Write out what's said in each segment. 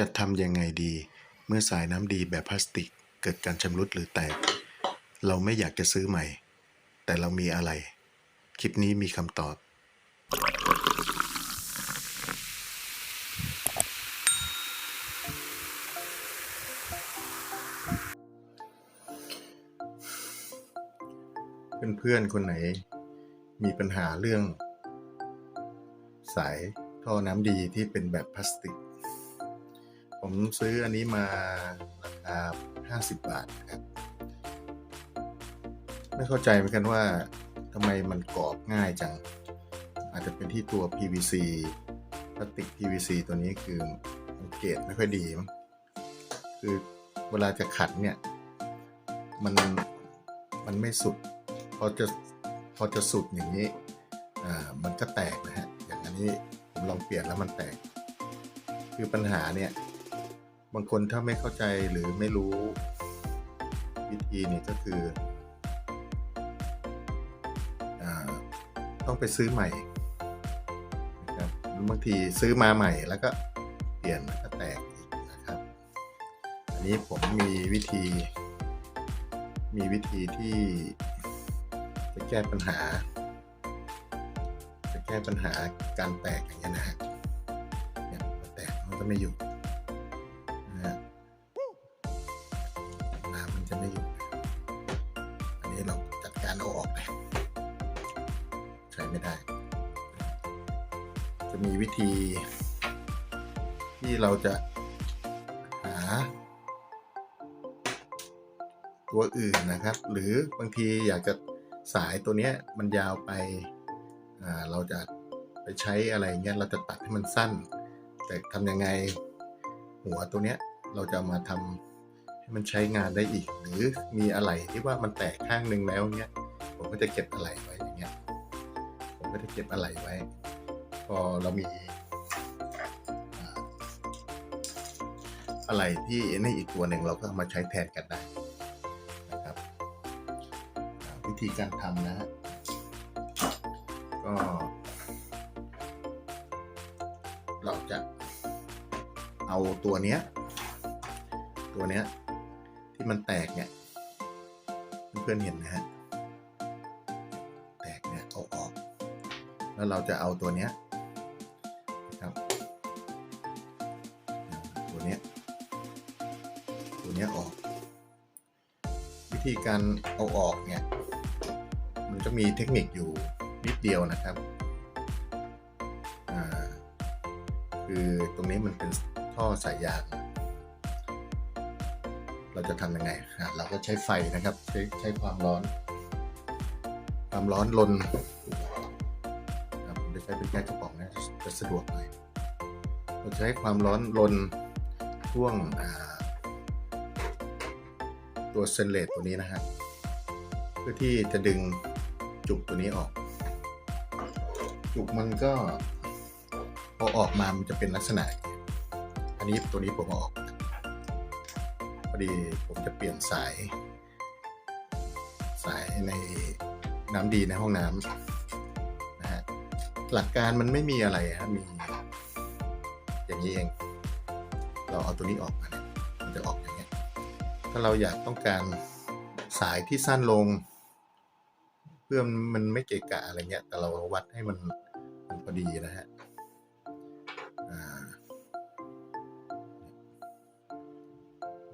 จะทำยังไงดี เมื่อสายน้ำดีแบบพลาสติก เกิดการชำรุดหรือแตก เราไม่อยากจะซื้อใหม่ แต่เรามีอะไร คลิปนี้มีคำตอบ เพื่อนๆ คนไหน มีปัญหาเรื่อง สายท่อน้ำดีที่เป็นแบบพลาสติก ผมซื้ออันนี้มาราคา50บบาทครับ ไม่เข้าใจเหมือนกันว่าทำไมมันกรอบง่ายจัง อาจจะเป็นที่ตัว PVC พลาสติก PVC ตัวนี้คือมันเกรดไม่ค่อยดีมั้งคือเวลาจะขัดเนี่ย มันมันไม่สุด พอจะพอจะสุดอย่างนี้อ่ามันก็แตกนะฮะ อย่างอันนี้ผมลองเปลี่ยนแล้วมันแตก คือปัญหาเนี่ย บางคนถ้าไม่เข้าใจหรือไม่รู้วิธีเนี่ยก็คืออต้องไปซื้อใหม่นะครับบางทีซื้อมาใหม่แล้วก็เปลี่ยนแล้วก็แตกอีกนะครับ อันนี้ผมมีวิธี มีวิธีที่จะแก้ปัญหา จะแก้ปัญหาการแตกอย่างเงี้ยนะฮะเนี่ยมันแตกมันก็ไม่อยู่ ช้ไม่ได้ จะมีวิธีที่เราจะหา ตัวอื่นนะครับ หรือบางทีอยากจะสายตัวเนี้ยมันยาวไปเราจะไปใช้อะไรเงี้ยเราจะตัดให้มันสั้น แต่ทำยังไงหัวตัวเนี้ยเราจะมาทำให้มันใช้งานได้อีก หรือมีอะไรที่ว่ามันแตกข้างหนึ่งแล้วเนี้ยผมก็จะเก็บอะไรไว้อย่างเงี้ย ผมก็จะเก็บอะไรไว้ พอเรามีอะไรที่ในอีกตัวหนึ่งเราก็ามาใช้แทนกันได้นะครับ วิธีการทำนะฮะก็ เราจะเอาตัวเนี้ย ตัวเนี้ยที่มันแตกเนี่ย เพื่อนๆเห็นนะฮะ แล้วเราจะเอาตัวเนี้ยครับตัวเนี้ยตัวเนี้ยออก วิธีการเอาออกเนี่ยมันจะมีเทคนิคอยู่นิดเดียวนะครับอ่าคือตรงนี้มันเป็นท่อสายยางเราจะทำยังไงเราก็ใช้ไฟนะครับใช้ใช้ความร้อน ความร้อนลน ใช้เป็นแก๊สกระป๋องนะจะสะดวกหน่อยเราใช้ความร้อนลนช่วงตัวเซนเลตตัวนี้นะฮะเพื่อที่จะดึงจุกตัวนี้ออก จุกมันก็พอออกมามันจะเป็นลักษณะ อันนี้ตัวนี้ผมออกพอดีผมจะเปลี่ยนสาย สายในน้ำดีในห้องน้ำ หลักการมันไม่มีอะไรฮะมี อย่างนี้เอง เราเอาตัวนี้ออกมาเนี่ยมันจะออกอย่างเงี้ยถ้าเราอยากต้องการสายที่สั้นลง เพื่อมันไม่เกะกะอะไรเงี้ย แต่เราวัดให้มันมันพอดีนะฮะ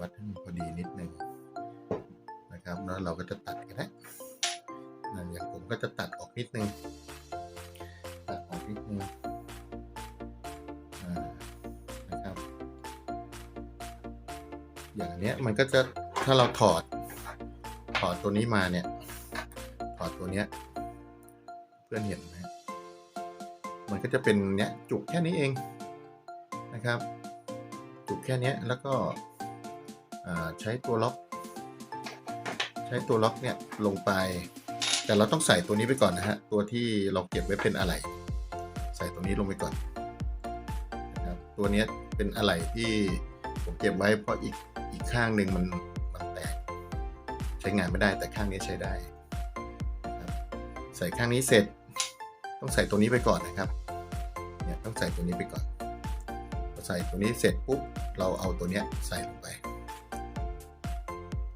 วัดให้มันพอดีนิดนึงนะครับแล้วเราก็จะตัดกันนะอย่างผมก็จะตัดออกนิดนึง นิดนึงอ่านะครับ อย่างเนี้ยมันก็จะถ้าเราถอด ถอดตัวนี้มาเนี่ย ถอดตัวเนี้ย เพื่อนเห็นไหมมันก็จะเป็นเนี้ยจุกแค่นี้เองนะครับ จุกแค่นี้แล้วก็ใช้ตัวล็อก ใช้ตัวล็อกเนี่ยลงไป แต่เราต้องใส่ตัวนี้ไปก่อนนะฮะ ตัวที่เราเก็บไว้เป็นอะไร ตัวนี้ลงไปก่อนนะครับตัวนี้เป็นอะไรที่ผมเก็บไว้เพราะอีกอีกข้างหนึ่งมันมันแตกใช้งานไม่ได้แต่ข้างนี้ใช้ได้นะครับใส่ข้างนี้เสร็จ ต้องใส่ตัวนี้ไปก่อนนะครับเนี่ยต้องใส่ตัวนี้ไปก่อนพอใส่ตัวนี้เสร็จปุ๊บเราเอาตัวเนี้ยใส่ลงไป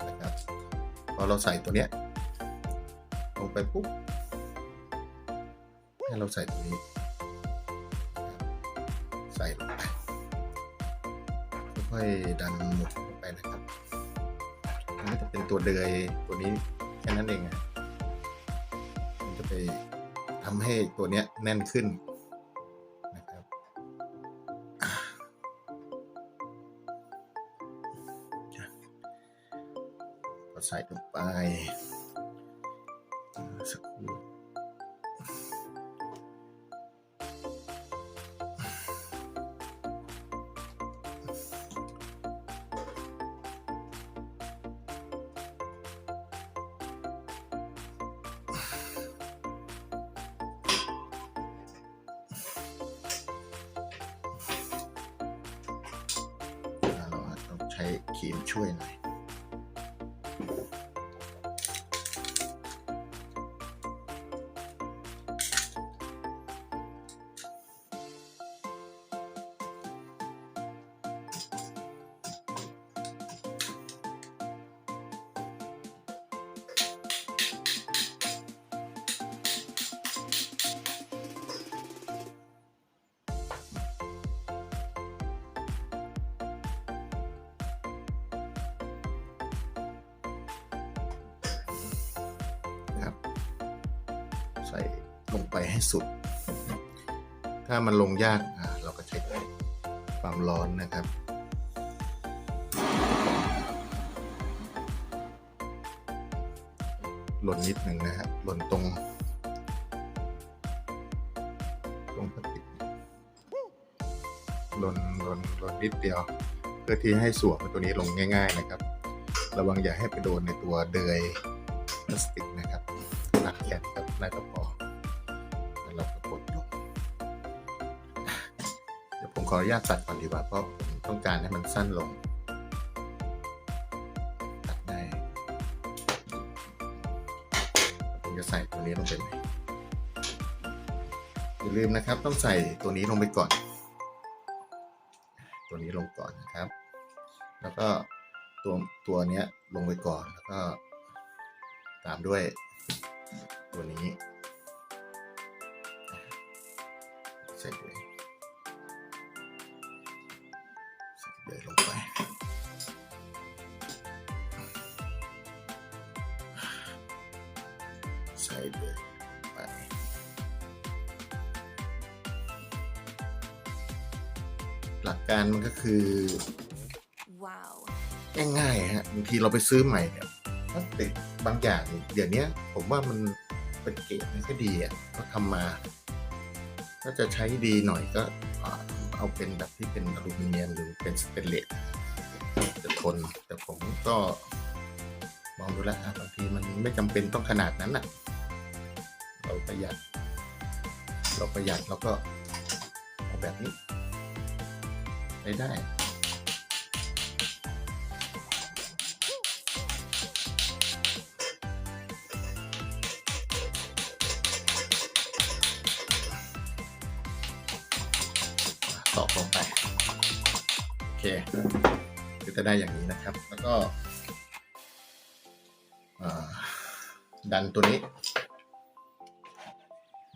นะครับพอเราใส่ตัวเนี้ยลงไปปุ๊บให้เราใส่ตัวนี้ ส่ลงไปค่อยๆดันหมุนลงไปนะครับมันก็จะเป็นตัวเดือยตัวนี้แค่นั้นเองอะมันจะไปทำให้ตัวเนี้ยแน่นขึ้นนะครับก็ใส่ลงไป ใช้ครีมช่วยหน่อย ใส่ลงไปให้สุด ถ้ามันลงยากเราก็ใช้ความร้อนนะครับ หล่นนิดหนึ่งนะฮะหล่นตรง ตรงพลาสติกหล่นหล่นหล่นนิดเดียว เพื่อที่ให้สวมตัวนี้ลงง่าย ๆ นะครับ ระวังอย่าให้ไปโดนในตัวเดยพลาสติกนะ แค่นครับน่าจะพอแล้วเราก็กดลงเดี๋ยวผมขออนุญาตตัดก่อนดีกว่าเพราะผมต้องการให้มันสั้นลงตัดได้ผมจะใส่ตัวนี้ลงไปไหมอย่าลืมนะครับต้องใส่ตัวนี้ลงไปก่อน ตัวนี้ลงก่อนนะครับ แล้วก็ตัวตัวเนี้ยลงไปก่อนแล้วก็ตามด้วย ตัวนี้ใส่เลยใส่เลยลงไป ใส่เลยไปหลักการมันก็คือ Wow. ง่ายๆฮะบางทีเราไปซื้อใหม่เนี่ยพลาสติกบางอย่างเดี๋ยวนี้ผมว่ามัน เป็นเกรดไม่ค่อยดีอะก็ทำมา ถ้าจะใช้ดีหน่อยก็เอาเป็นแบบที่เป็นอลูมิเนียมหรือเป็นสเตนเลสจะทนแต่ผมก็มองดูแล้วบางทีมันไม่จำเป็นต้องขนาดนั้นอะ เราประหยัด เราประหยัดเราก็เอาแบบนี้ใช้ได้ ตอกลงไป โอเคก็จะได้อย่างนี้นะครับ แล้วก็ดันตัวนี้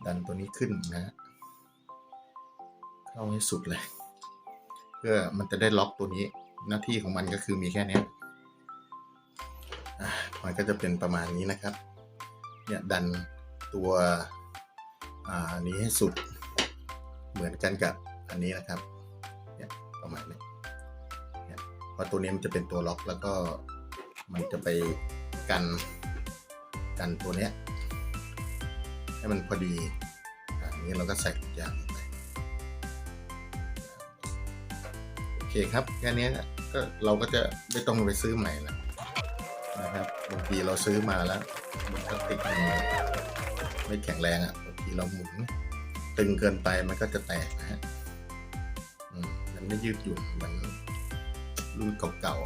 ดันตัวนี้ขึ้นนะ เข้าให้สุดเลย เพื่อมันจะได้ล็อกตัวนี้ หน้าที่ของมันก็คือมีแค่นี้ยอะมันก็จะเป็นประมาณนี้นะครับ เนี่ยดันตัว อ่านี้ให้สุด เหมือนกันกับ อันนี้นะครับเนี่ยประมาณนี้เนี่ยเพราะตัวนี้มันจะเป็นตัวล็อกแล้วก็มันจะไปกันกันตัวเนี้ยให้มันพอดีอันนี้เราก็ใส่ทุกอย่างลงไปโอเคครับแค่นี้ก็เราก็จะไม่ต้องไปซื้อใหม่ละนะครับบางทีเราซื้อมาแล้วมันพลาสติกมันไม่แข็งแรงอะบางทีเราหมุนตึงเกินไปมันก็จะแตกนะฮะ ไม่ยืดหยุ่นเหมือนรุ่นเก่าๆ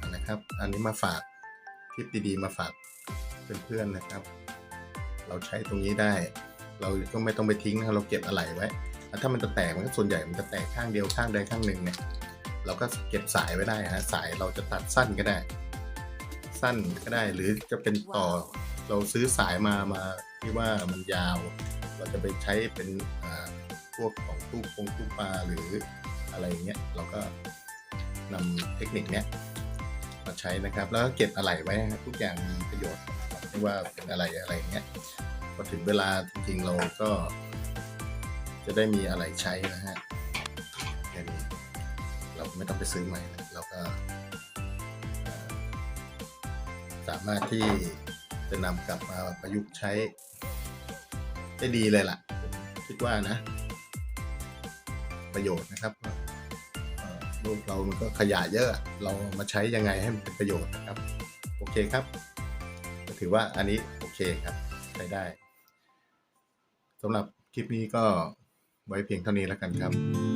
อะนะครับ อันนี้มาฝากคลิปดีๆมาฝากเพื่อนๆนะครับ เราใช้ตรงนี้ได้ เราก็ไม่ต้องไปทิ้งนะเราเก็บอะไหล่ไว้ถ้ามันจะแตกมันก็ส่วนใหญ่มันจะแตกข้างเดียวข้างใดข้างหนึ่งเนี่ยเราก็เก็บสายไว้ได้ฮะสายเราจะตัดสั้นก็ได้ สั้นก็ได้หรือจะเป็นต่อ Wow. เราซื้อสายมามาที่ว่ามันยาว เราจะไปใช้เป็นอ่า พวกของตู้ปงตู้ปลาหรืออะไรเงี้ยเราก็นำเทคนิคเนี้ยมาใช้นะครับ แล้วก็เก็บอะไหล่ไว้ทุกอย่างมีประโยชน์ไม่ว่าเป็นอะไรอะไรเงี้ยพอถึงเวลาจริงๆเราก็จะได้มีอะไรใช้นะฮะแค่นี้เราไม่ต้องไปซื้อใหม่เราก็ สามารถที่จะนำกลับมาประยุกต์ใช้ได้ดีเลยล่ะ คิดว่านะ ประโยชน์นะครับเอ่อโลกเรามันก็ขยะเยอะ เรามาใช้ยังไงให้มันเป็นประโยชน์นะครับ โอเคครับถือว่าอันนี้โอเคครับใช้ได้สำหรับคลิปนี้ก็ไว้เพียงเท่านี้แล้วกันครับ